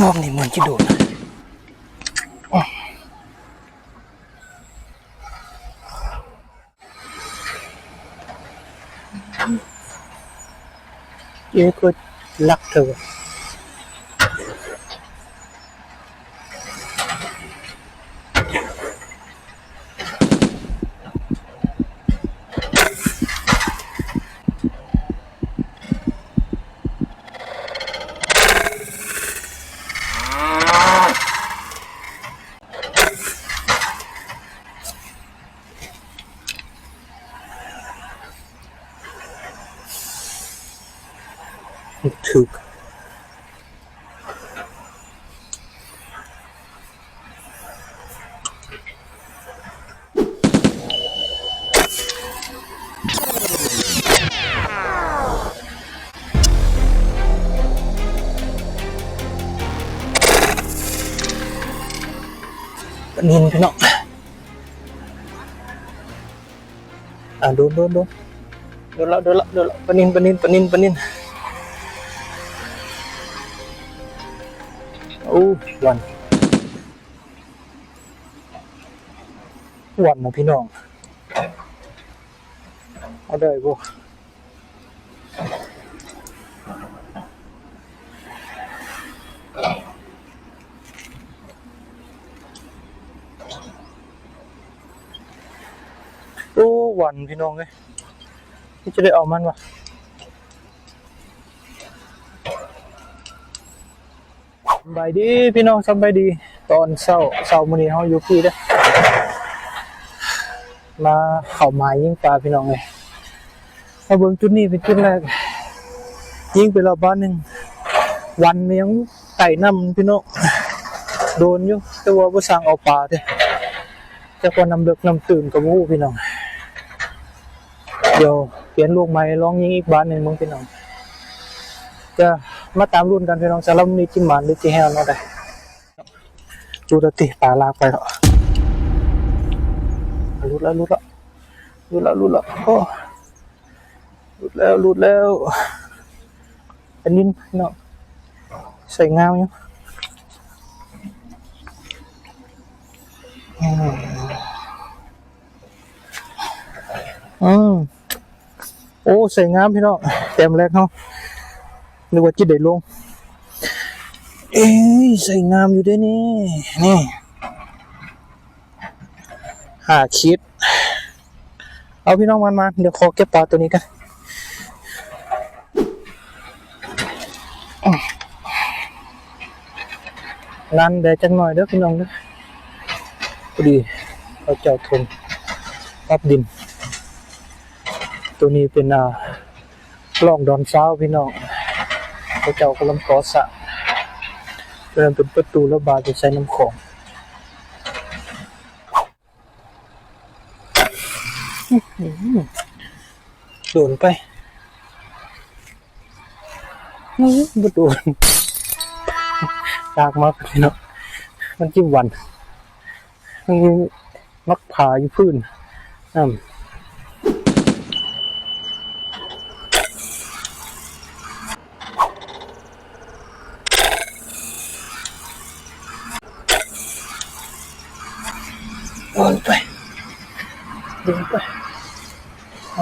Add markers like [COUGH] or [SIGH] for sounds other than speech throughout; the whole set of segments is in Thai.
รอบนี้เหมือนจะโดดนะเย้ก็รักเธอ ถึกปนินพี่น้องอ่าโดนโดนโดนโดนแล้วโดนแล้วโดนแล้วปนินปนินปนินปนินโอ้วันวันนะพี่น้อง เอาได้บ่โอ้วันพี่น้องเลยที่จะได้เอามันวะ บายดีพี่น้องสบายดี ตอนเช้าเช้ามื้อนี้เฮาอยู่พี่เด้อมาเข้ามายิงปลาพี่น้องเลยมาเบิ่งจุดนี้เป็นจุดแรกยิงไปรอบบ้านหนึ่งวันมันยังไต่น้ำพี่น้องโดนอยู่แต่ว่าบ่สร้างเอาปลาเด้แต่พอนำเลิกนำตื่นก็บ่ฮู้พี่น้องเดี๋ยวเปลี่ยนลูกใหม่ลองยิงอีกบ้านหนึงมึงพี่น้องจะ มาตามรุ่นกันพี่น้องสารบมีจิ้มหมันหรือจิแฮวเนาะได้ดูแลวติปลาลากไปแล้วรุดแล้วรุดแล้วรุดแล้วรุดแล้วโอ้รุดแล้วรุดแล้วอันนี้เนาะใส่งามอยู่อืมอืมโอ้ใส่งามพี่น้องเต็มแรกเนาะ นึกว่าจิตได้ลง เอ้ยใส่งามอยู่ด้วยนี่ นี่หาคิด เอาพี่น้องมันมาเดี๋ยวขอเก็บปลาตัวนี้กันนั่นเดี๋ยวจังหน่อยเด้อพี่น้องเด้อพอดีเราเจ้าทนรับดิน ตัวนี้เป็นอ่าล่องดอนเช้าพี่น้อง พระเจ้ากำลังก่อสร้างเริ่มเป็นประตูระบายจะใช้น้ำของโดนไปอื้อบ่โดนยากมากพี่เนาะมันจิ้มวันมันมักผาอยู่พื้นอืม โดนไปโดนไป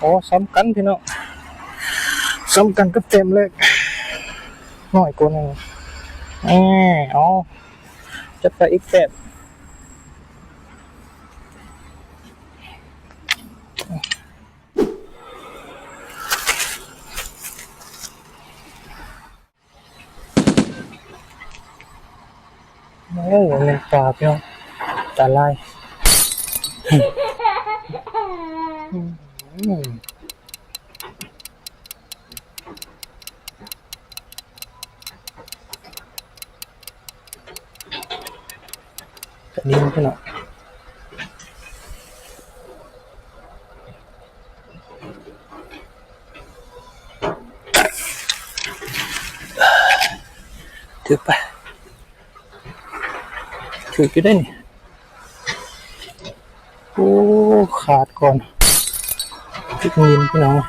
có sắm cắn thế nào sắm cắn cấp tem lên nói cô này. Nè à, ó. Chất ta ít tem Đấy, mình cà phải không? Tà [LAUGHS] งงนี้มัก็หน่อยถือไปถือก็ได้นี่โอ้ ขาดก่อน chút nhìn cái nào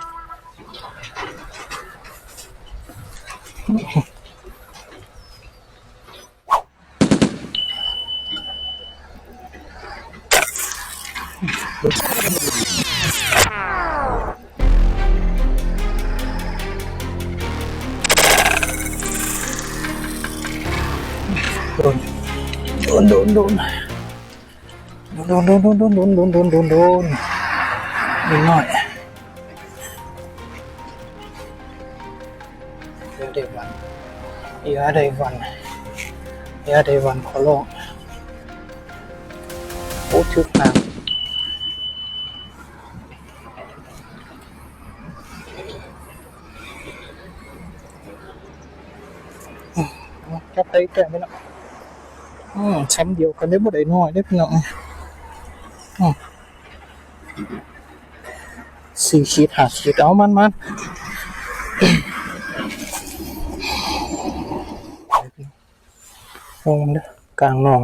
đồn đồn đồn. Đồn đồn đồn đồn đồn đồn đồn đồn đồn đồn. Đồn đồn เดี๋ยวเดี๋ยววันเดี๋ยวเดี๋ยววันขอลองโอ้ชึกน้ำจับไปแก่ไม่เนาะอืมชั้นเดียวกันได้บ่ได้น้อยได้อพี่น้องสี่ขีดห้าขีดเอามันมันล งเด้อกลางหนอง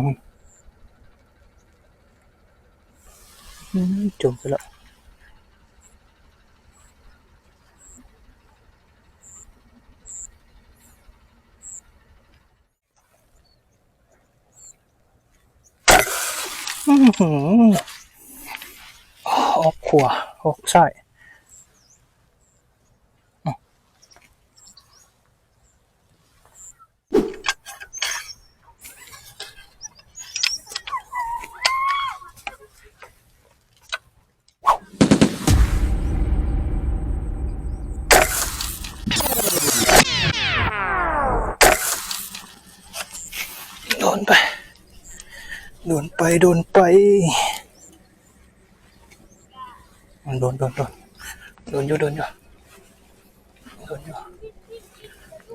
มันจมไปแล้วอื้อหือออกขวาออกซ้าย ไปโดนไปโดนโดนโดนโดนอยู่โดนอยู่โดนอยู่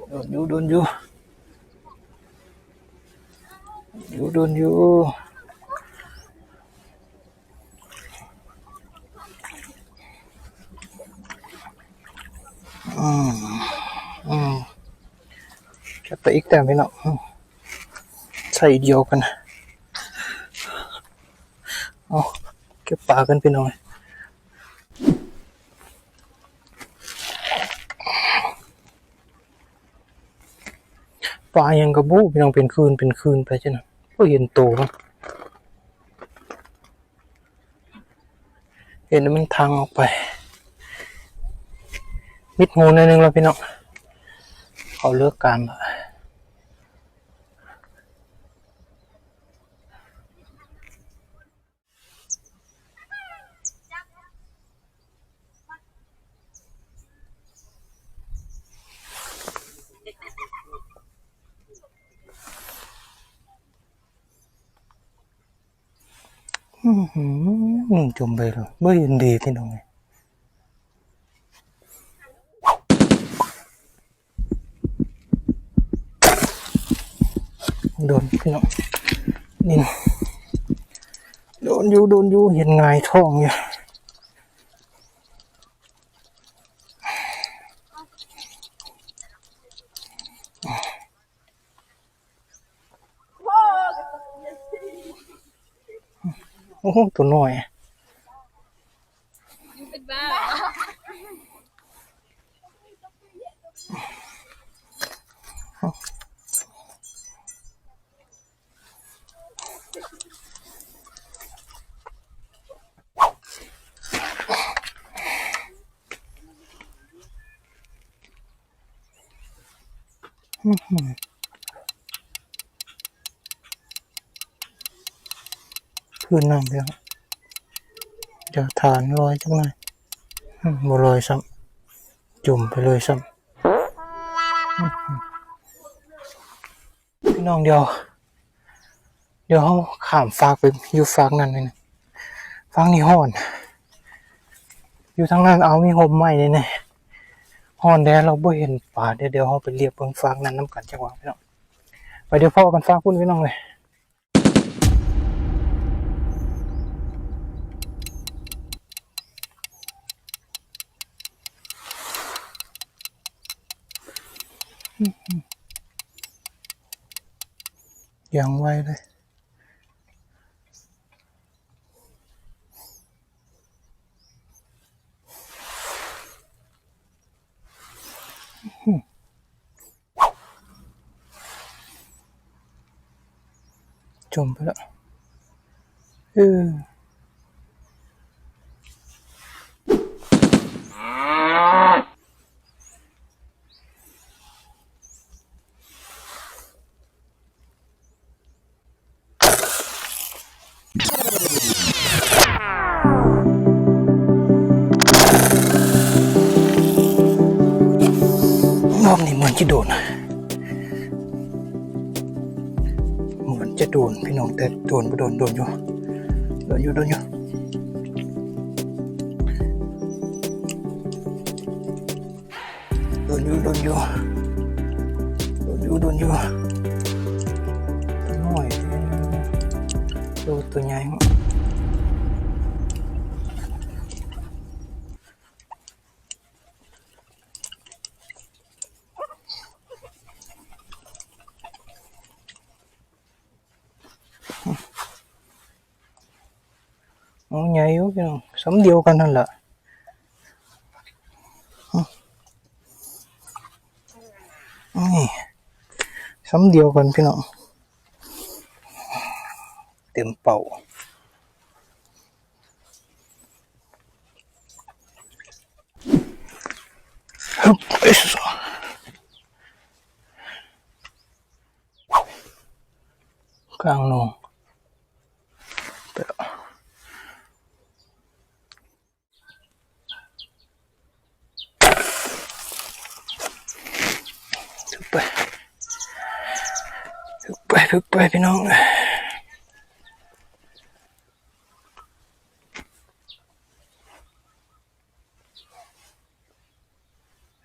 โดนอยู่โดนอยู่อยู่โดนอยู่อืมอืมจะไปอีกแต่ไม่เนาะใส่เดียวกันนะ เอาเก็บปลากันไปหน่อยปลายังกระบูพี่น้องเป็นคืนเป็นคืนไปใช่ไหมก็เห็นโตเนาะเห็นมันทางออกไป มิดงูนอยนึงแล้วพี่น้องเขาเลือกการละ จมไปเลยไม่เห็นดีพี่น้องโดนพี่น้องนี่โดนอยู่โดนอยู่เห็นไงายท้องอยู่ โอ้โหตัวน้อยเป็นบ้า พื้นน้ำเดียวเดี๋ยวฐานลอยจังเลยอืมบ่ลอยซ้ำจุ่มไปเลยซ้ำพี่น้องเดียว เดี๋ยวเขาขามฟากไปอยู่ฟากนั้นเลยนะฟากนี่ห่อน อยู่ทางนั้นเอามีหมใหม่เลยเนี่ยห่อนแดดเราบ่เห็นป่าเดี๋ยวเดี๋ยวเขาไปเรียบเบิ่งฟากนั้นน้ำกันจังหวะพี่น้องไปเดี๋ยวพ่อกันฟากพุ่นพี่น้องเลย ยังไวเลย จะโดนเหมือนจะโดนพี่น้องแต่โดนไม่โดนโดนอยู่โดนอยู่โดนอยู่ โอ้ใหญ่อยู่พี่น้องสมเดียวกันนั่นแหละอืมนี่สมเดียวกันพี่น้องเต็มเป่าฮึบเอ้ยสกลางนองไปแล้ว ถึกไป ถึกไปพี่น้อง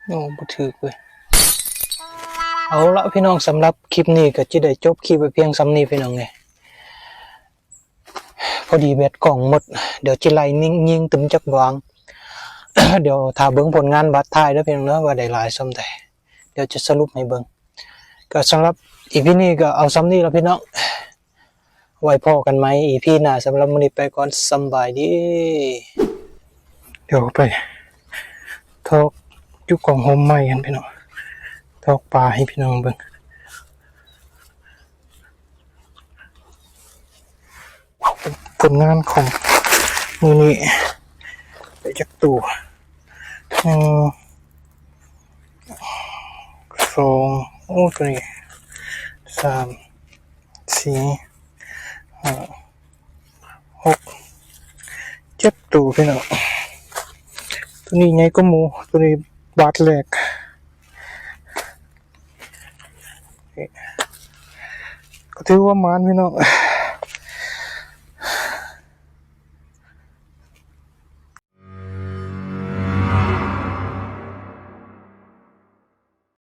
โอ้บ่ถึกเว้ยเอาละพี่น้องสำหรับคลิปนี้ก็จะได้จบคลิปไปเพียงสำนี้พี่น้องไงพอดีแบตกล่องหมด เดี๋ยวจิไลนิ่งยิงตึมจักวาง เดี๋ยวถ้าเบิ่งผลงานบัตรท้ายแล้วพี่น้องเนาะว่าได้หลายสมใดเดี๋ยวจะสรุปให้เบิ่งก็สำหรับ อีพี่นี้ก็เอาซ้ำนี้แล้วพี่น้อง ไว้พอกันไหมอีพีหน้าสำหรับมื้อนี้ไปก่อนสบายดี เดี๋ยวไปทอกจุกของโฮมใหม่กันพี่น้องทอกปลาให้พี่น้องเบิ่งผลงานของมือนี้ไปจากตัวอืมสองโอ้ตัวนี้ สามสี่ห้าหกเจ็ดตัวพี่น้องตัวนี้ไงก็หมูตัวนี้บาทแรกก็ถือว่ามานพี่น้อง